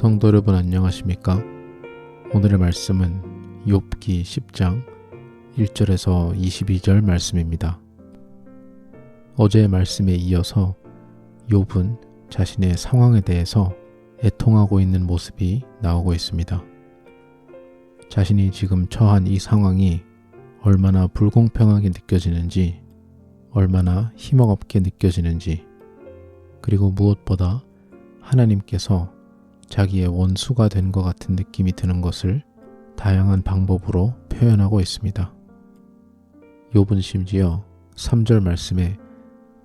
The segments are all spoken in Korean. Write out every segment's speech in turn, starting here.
성도 여러분 안녕하십니까? 오늘의 말씀은 욥기 10장 1절에서 22절 말씀입니다. 어제의 말씀에 이어서 욥은 자신의 상황에 대해서 애통하고 있는 모습이 나오고 있습니다. 자신이 지금 처한 이 상황이 얼마나 불공평하게 느껴지는지, 얼마나 힘없게 느껴지는지, 그리고 무엇보다 하나님께서 자기의 원수가 된 것 같은 느낌이 드는 것을 다양한 방법으로 표현하고 있습니다. 욥은 심지어 3절 말씀에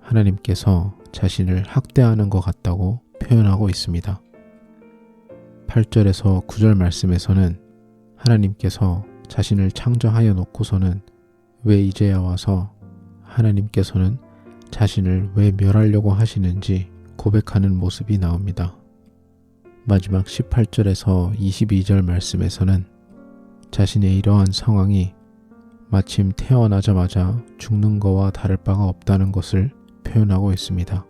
하나님께서 자신을 학대하는 것 같다고 표현하고 있습니다. 8절에서 9절 말씀에서는 하나님께서 자신을 창조하여 놓고서는 왜 이제야 와서 하나님께서는 자신을 왜 멸하려고 하시는지 고백하는 모습이 나옵니다. 마지막 18절에서 22절 말씀에서는 자신의 이러한 상황이 마침 태어나자마자 죽는 거와 다를 바가 없다는 것을 표현하고 있습니다.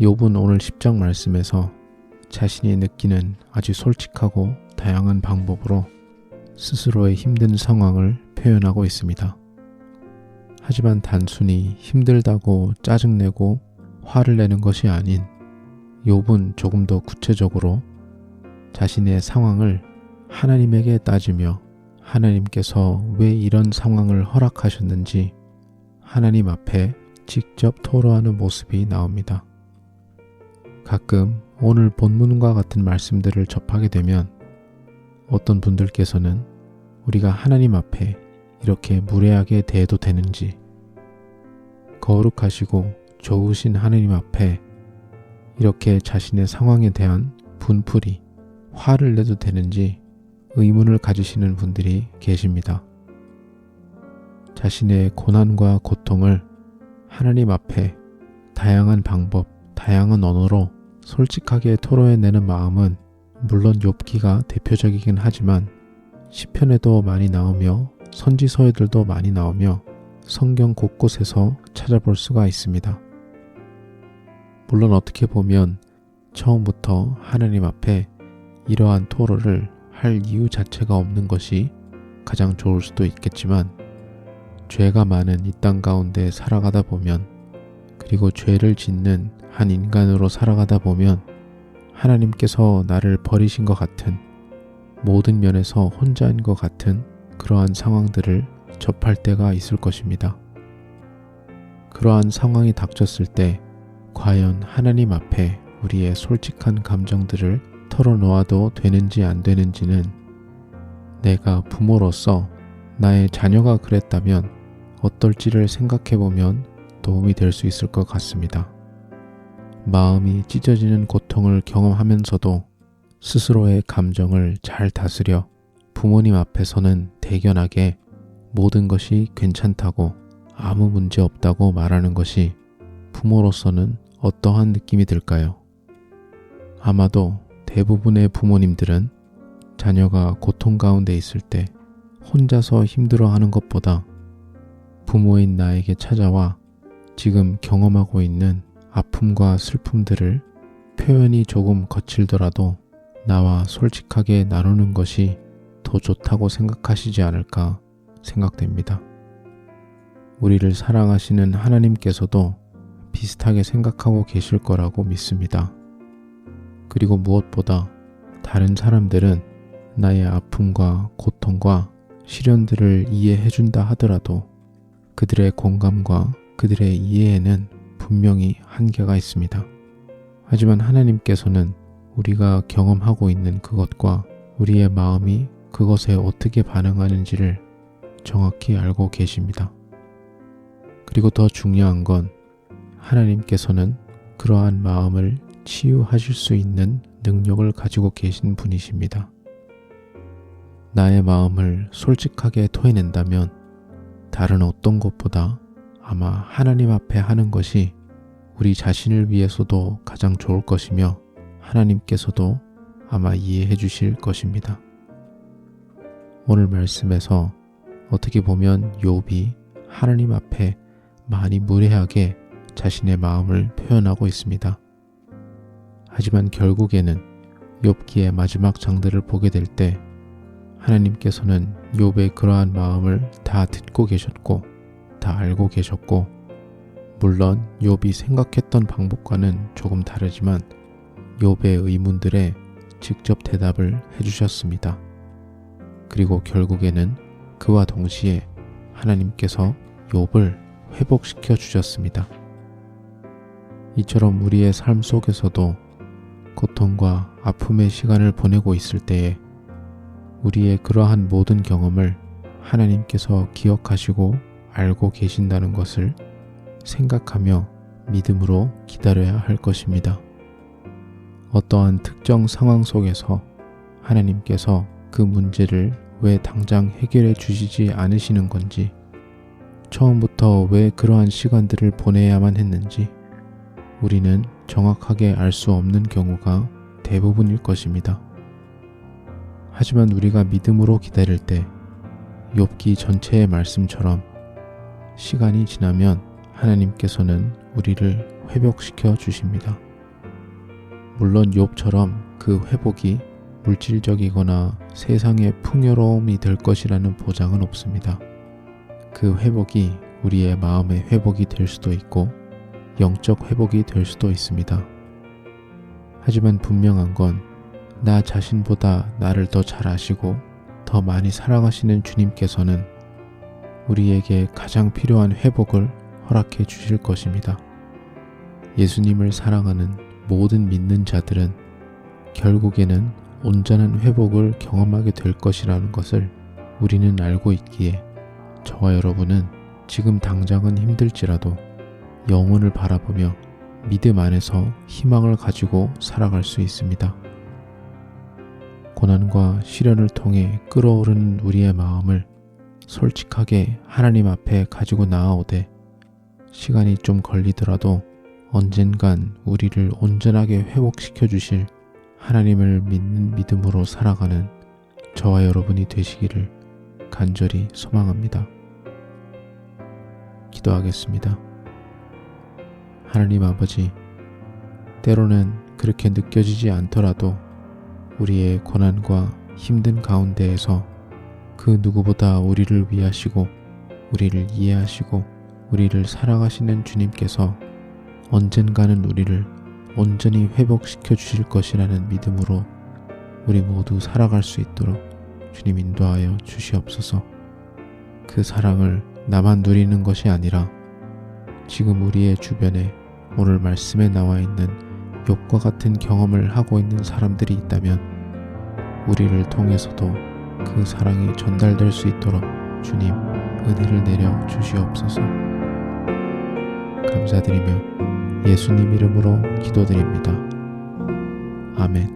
욥은 오늘 10장 말씀에서 자신이 느끼는 아주 솔직하고 다양한 방법으로 스스로의 힘든 상황을 표현하고 있습니다. 하지만 단순히 힘들다고 짜증내고 화를 내는 것이 아닌 욥은 조금 더 구체적으로 자신의 상황을 하나님에게 따지며 하나님께서 왜 이런 상황을 허락하셨는지 하나님 앞에 직접 토로하는 모습이 나옵니다. 가끔 오늘 본문과 같은 말씀들을 접하게 되면 어떤 분들께서는 우리가 하나님 앞에 이렇게 무례하게 대해도 되는지 거룩하시고 좋으신 하나님 앞에 이렇게 자신의 상황에 대한 분풀이 화를 내도 되는지 의문을 가지시는 분들이 계십니다. 자신의 고난과 고통을 하나님 앞에 다양한 방법, 다양한 언어로 솔직하게 토로해내는 마음은 물론 욥기가 대표적이긴 하지만 시편에도 많이 나오며 선지서에들도 많이 나오며 성경 곳곳에서 찾아볼 수가 있습니다. 물론 어떻게 보면 처음부터 하나님 앞에 이러한 토로를 할 이유 자체가 없는 것이 가장 좋을 수도 있겠지만 죄가 많은 이 땅 가운데 살아가다 보면 그리고 죄를 짓는 한 인간으로 살아가다 보면 하나님께서 나를 버리신 것 같은 모든 면에서 혼자인 것 같은 그러한 상황들을 접할 때가 있을 것입니다. 그러한 상황이 닥쳤을 때 과연 하나님 앞에 우리의 솔직한 감정들을 털어놓아도 되는지 안 되는지는 내가 부모로서 나의 자녀가 그랬다면 어떨지를 생각해 보면 도움이 될 수 있을 것 같습니다. 마음이 찢어지는 고통을 경험하면서도 스스로의 감정을 잘 다스려 부모님 앞에서는 대견하게 모든 것이 괜찮다고 아무 문제 없다고 말하는 것이 부모로서는 어떠한 느낌이 들까요? 아마도 대부분의 부모님들은 자녀가 고통 가운데 있을 때 혼자서 힘들어 하는 것보다 부모인 나에게 찾아와 지금 경험하고 있는 아픔과 슬픔들을 표현이 조금 거칠더라도 나와 솔직하게 나누는 것이 더 좋다고 생각하시지 않을까 생각됩니다. 우리를 사랑하시는 하나님께서도 비슷하게 생각하고 계실 거라고 믿습니다. 그리고 무엇보다 다른 사람들은 나의 아픔과 고통과 시련들을 이해해 준다 하더라도 그들의 공감과 그들의 이해에는 분명히 한계가 있습니다. 하지만 하나님께서는 우리가 경험하고 있는 그것과 우리의 마음이 그것에 어떻게 반응하는지를 정확히 알고 계십니다. 그리고 더 중요한 건 하나님께서는 그러한 마음을 치유하실 수 있는 능력을 가지고 계신 분이십니다. 나의 마음을 솔직하게 토해낸다면 다른 어떤 것보다 아마 하나님 앞에 하는 것이 우리 자신을 위해서도 가장 좋을 것이며 하나님께서도 아마 이해해 주실 것입니다. 오늘 말씀에서 어떻게 보면 욥이 하나님 앞에 많이 무례하게 자신의 마음을 표현하고 있습니다. 하지만 결국에는 욥기의 마지막 장들을 보게 될 때 하나님께서는 욥의 그러한 마음을 다 듣고 계셨고 다 알고 계셨고 물론 욥이 생각했던 방법과는 조금 다르지만 욥의 의문들에 직접 대답을 해주셨습니다. 그리고 결국에는 그와 동시에 하나님께서 욥을 회복시켜 주셨습니다. 이처럼 우리의 삶 속에서도 고통과 아픔의 시간을 보내고 있을 때에 우리의 그러한 모든 경험을 하나님께서 기억하시고 알고 계신다는 것을 생각하며 믿음으로 기다려야 할 것입니다. 어떠한 특정 상황 속에서 하나님께서 그 문제를 왜 당장 해결해 주시지 않으시는 건지, 처음부터 왜 그러한 시간들을 보내야만 했는지, 우리는 정확하게 알 수 없는 경우가 대부분일 것입니다. 하지만 우리가 믿음으로 기다릴 때, 욥기 전체의 말씀처럼 시간이 지나면 하나님께서는 우리를 회복시켜 주십니다. 물론 욥처럼 그 회복이 물질적이거나 세상의 풍요로움이 될 것이라는 보장은 없습니다. 그 회복이 우리의 마음의 회복이 될 수도 있고 영적 회복이 될 수도 있습니다. 하지만 분명한 건 나 자신보다 나를 더 잘 아시고 더 많이 사랑하시는 주님께서는 우리에게 가장 필요한 회복을 허락해 주실 것입니다. 예수님을 사랑하는 모든 믿는 자들은 결국에는 온전한 회복을 경험하게 될 것이라는 것을 우리는 알고 있기에 저와 여러분은 지금 당장은 힘들지라도 영혼을 바라보며 믿음 안에서 희망을 가지고 살아갈 수 있습니다. 고난과 시련을 통해 끓어오르는 우리의 마음을 솔직하게 하나님 앞에 가지고 나아오되 시간이 좀 걸리더라도 언젠간 우리를 온전하게 회복시켜 주실 하나님을 믿는 믿음으로 살아가는 저와 여러분이 되시기를 간절히 소망합니다. 기도하겠습니다. 하나님 아버지, 때로는 그렇게 느껴지지 않더라도 우리의 고난과 힘든 가운데에서 그 누구보다 우리를 위하시고 우리를 이해하시고 우리를 사랑하시는 주님께서 언젠가는 우리를 온전히 회복시켜 주실 것이라는 믿음으로 우리 모두 살아갈 수 있도록 주님 인도하여 주시옵소서. 그 사랑을 나만 누리는 것이 아니라 지금 우리의 주변에 오늘 말씀에 나와 있는 욕과 같은 경험을 하고 있는 사람들이 있다면 우리를 통해서도 그 사랑이 전달될 수 있도록 주님 은혜를 내려 주시옵소서. 감사드리며 예수님 이름으로 기도드립니다. 아멘.